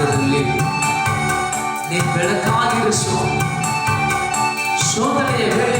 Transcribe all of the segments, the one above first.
ಮಾರ್ಗದಲ್ಲಿ ನೀ ಬೆಳಕಾಗಿರಿಸುವ ಶೋಧನೆಯ ವೇಳೆ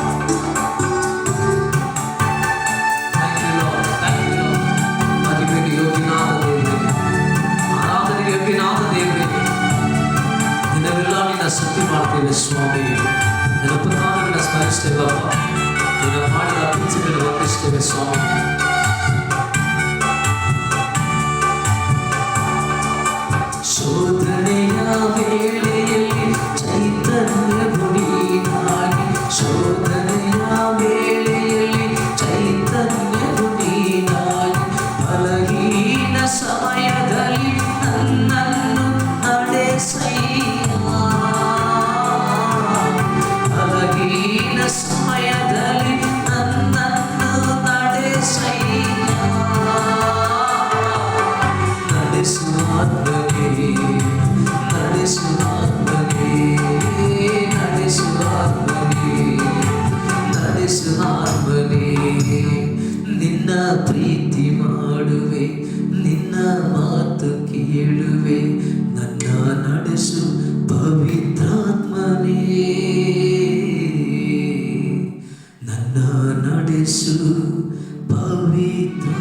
ಸ್ವಾಮಿ ನಿನ್ನ ಪುನಃ ಸ್ಮರಿಸ್ತೇವಪ್ಪ ನಿನ್ನ ಮಾಡಿದ ಅರ್ಪಿಸಗಳನ್ನು ವಂದಿಸ್ತೇವೆ ಸ್ವಾಮಿ ಶೋಧನೆಯ ವೇಳೆ ಪ್ರೀತಿ ಮಾಡುವೆ ನಿನ್ನ ಮಾತು ಕೇಳುವೆ. ನನ್ನ ನಡೆಸು ಪವಿತ್ರಾತ್ಮನೇ. ನನ್ನ ನಡೆಸು ಪವಿತ್ರ